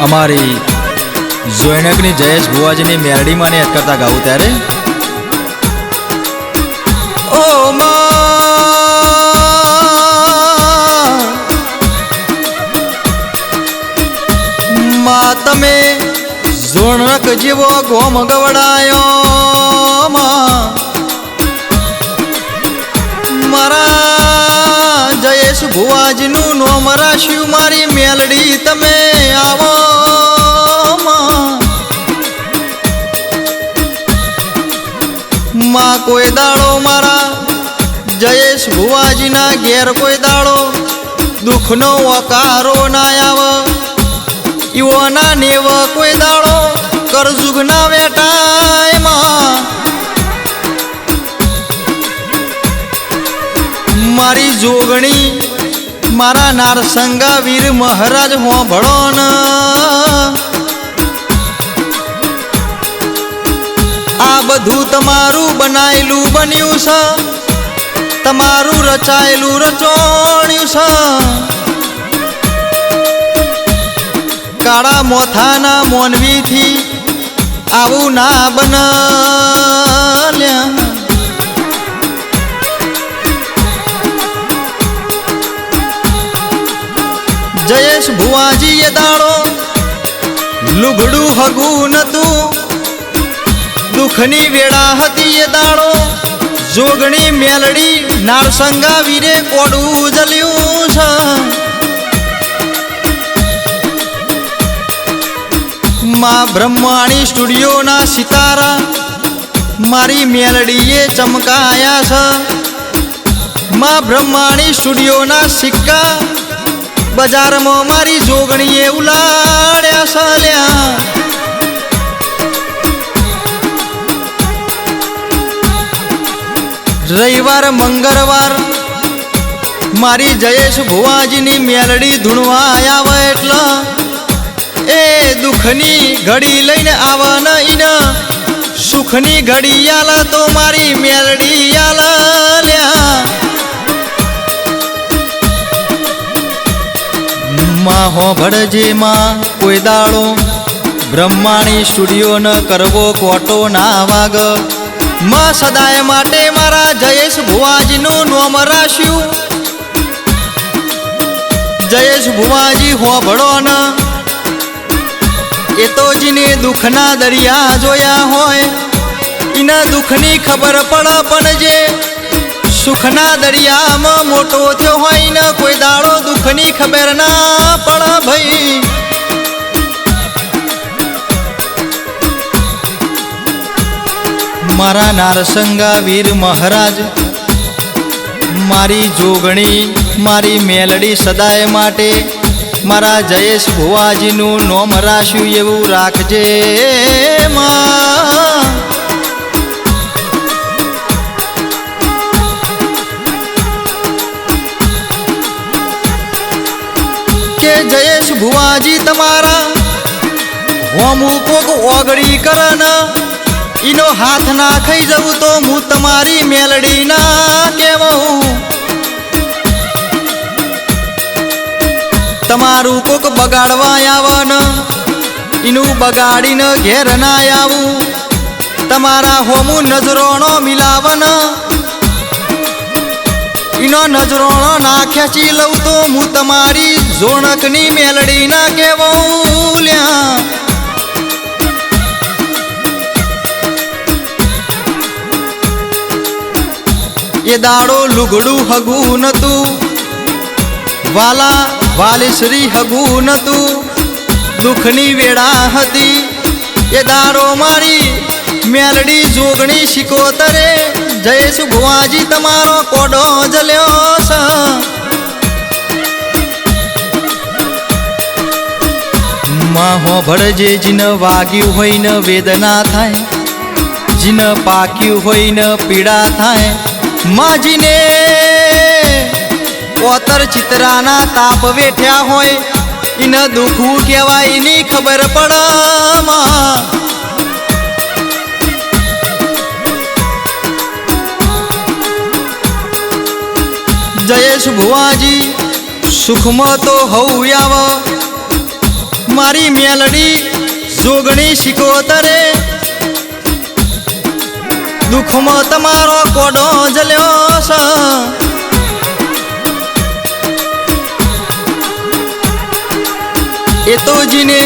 અમારી જોઈનકની જયેશ ભુવાજીની મેરડીમાં ને કરતા ગાવું ત્યારે? ઓ માં! તમે ઝોણક જેવો ગોમ ગવડાયો મારા જયેશ ભુવાજીનું નોમ રાખ્યું, મારી મેલડી તમે ભુવાજીના ઘેર કોઈ દાડો દુઃખનો વકારો ના આવ. ઈવોના નેવ કોઈ દાડો કરજુગના વેટાયમાં. મારી જોગણી, મારા નારસંગા વીર મહારાજ હોંભળો ન આ બધું તમારું બનાયેલું બન્યું છે. તમારું રચાયેલું રચોણ્યું છે. કાળા મોથાના મોનવીથી આવું ના બનલ્યા. જયેશ ભુવાજી એ દાડો લુગડું હગું નતું. દુઃખની વેળા હતી એ દાડો જોગણી મેલડી નારસંગા વીરે કોડું જલ્યું છે. માં બ્રહ્માણી સ્ટુડિયોના સિતારા, મારી મેલડીએ ચમકાયા છે. માં બ્રહ્માણી સ્ટુડિયોના સિક્કા, બજારમાં મારી જોગણીએ ઉલાડ્યા સાલ્યા રવિવાર, મંગળવાર. મારી જયેશ ભુવાજીની મેલડી ધૂણવા આવે એટલે એ દુઃખની ઘડી લઈને આવે ને ઈને સુખની ઘડી આલ તો મારી મેલડી આલ લ્યા. માં હોભળજે માં કોઈ દાડો બ્રહ્માણી સ્ટુડિયો ન કરવો કોટો ના વાગ. માં સદાય માટે મારા જયેશ ભુવાજીનું નોમ રાશ્યું જયેશ ભુવાજી હોભળો ન એ તો જીને દુઃખના દરિયા જોયા હોય. એના દુઃખની ખબર પણ પણ જે સુખના દરિયામાં મોટો થયો હોય ને કોઈ દાડો દુઃખની ખબર ના પણ ભાઈ. મારા નારસંગા વીર મહારાજ, મારી જોગણી, મારી મેલડી સદાય માટે, મારા જયેશ ભુવાજીનું નોમ રાશ્યું એવું રાખજે કે જયેશ ભુવાજી તમારા હોમ કોક ઓગળી કરન ઈનો હાથ ના ખાઈ જવું તો હું તમારી મેલડી ના કેવું તમારું કોક બગાડવા આવન, ઈનું બગાડીને ઘેર ના આવું. તમારા હોમું નજરોનો મિલાવન, ઈનો નજરોણો ના ખેંચી લઉં તો હું તમારી જોણકની મેલડી ના કેવું લ્યા. એ દાડો લુગડું હગું નતું. વાલા વાલીશ્રી હગું નતું. દુઃખની વેળા હતી. એ દાડો મારી મેલડી જોગણી શિકોતરે. જયેશ ભુવાજી તમારો કોડો જલ્યો છે. માહો હોભળજે જીન વાગ્યું હોય ને વેદના થાય. જીન પાક્યું હોય ને પીડા થાય. માજીને ઓતર ચિત્રાના તાપ વેઠ્યા હોય એને દુખવું કહેવાય એની ખબર પડ જયેશ ભુવાજી, સુખમાં તો હવું આવ મારી મેલડી, જોગણી શિકોતરે દુઃખમાં તમારો કોડો જલ્યો છે. એ તો જીને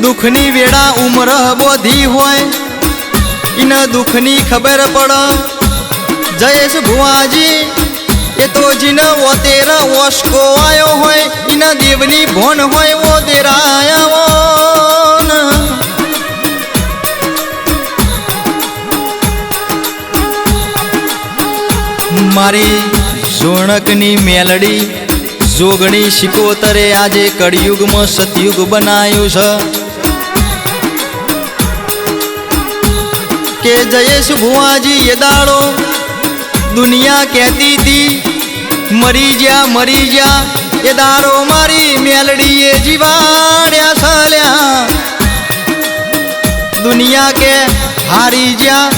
દુઃખની વેળા ઉમર બોધી હોય. એને દુઃખની ખબર પડ. જયેશ ભુવાજી, એ તો જીને ઓતેર ઓશકો આવ્યો હોય. એના દેવની ભોન હોય ઓ દેરાયા મારી સોણકની મેલડી, જોગણી શિકોતરે આજે કળિયુગમાં સતયુગ બનાયું છે. કે જયેશ ભુવાજી એ દાડો દુનિયા કહેતી હતી, મરી જ્યા મરી જ્યા એ દારો મારી મેલડીએ જીવાડ્યા સલ્યા દુનિયા કે હારી જ્યા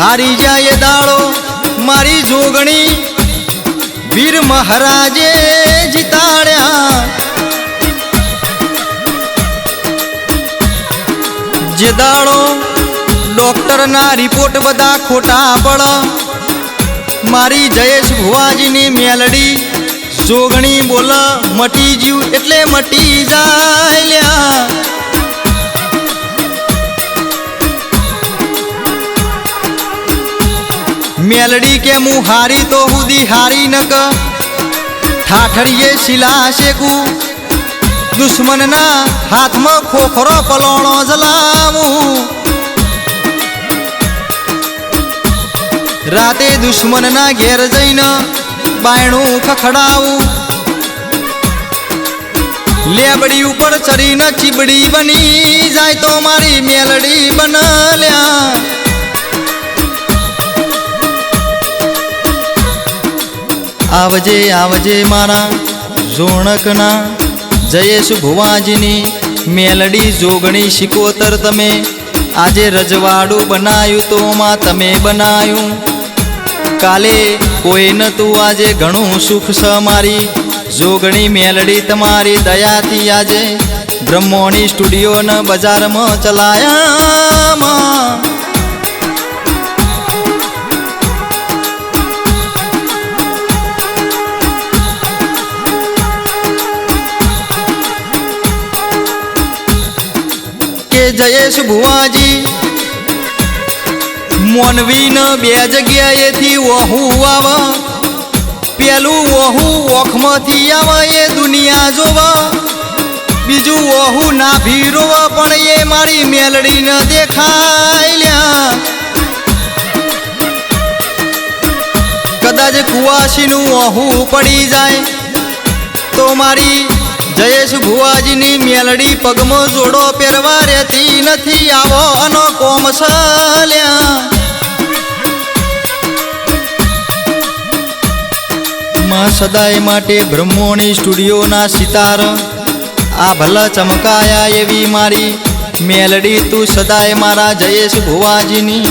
હારી જ્યા એ દાડો મારી જોગણી વીર મહારાજે જીતાડ્યા. જે દાડો ડોક્ટરના રિપોર્ટ બધા ખોટા પડ મારી જયેશ ભુવાજીની મેલડી જોગણી બોલ, મટી જ્યું એટલે મટી જાય લ્યા. મેલડી કે હું હારી તો હુદી હારી નક. ઠાઠરીએ શિલા શેકું. દુશ્મનના હાથમાં ખોખરો પલોણો જલાવું. રાતે દુશ્મનના ઘેર જઈને બાયણું ખખડાવું. લેબડી ઉપર ચરીને ચીબડી બની જાય તો મારી મેલડી બનલ્યા આવજે આવજે મારા ઝોણકના. જયેશ ભુવાજીની મેલડી જોગણી શિકોતર તમે. આજે રજવાડું બનાયું તો માં તમે બનાયું. કાલે કોઈ નતું, આજે ઘણું સુખ છે મારી. જોગણી મેલડી તમારી દયાથી આજે બ્રહ્મોની ન બજારમાં ચલાયા જયેશ ભુવાજી. મોનવીન બે જગ્યાએથી વહુ આવ પેલું વહુ ઓખમાંથી આવ એ દુનિયા જોવ. બીજું વહુ ના ભીરોવ પણ એ મારી મેલડી ન દેખાય લ્યા. કદાચ કુવાસીનું વહુ પડી જાય તો મારી જયેશ ભુવાજીની મેલડી પગમો જોડો પહેરવા રહેતી નથી. આવો અનો કોમમાં સદાય માટે બ્રહ્મોની સ્ટુડિયોના સિતાર. આ ભલા ચમકાયા એવી મારી મેલડી તું સદાય મારા જયેશ ભુવાજીની.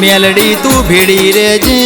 મેલડી તું ભેડી રેજે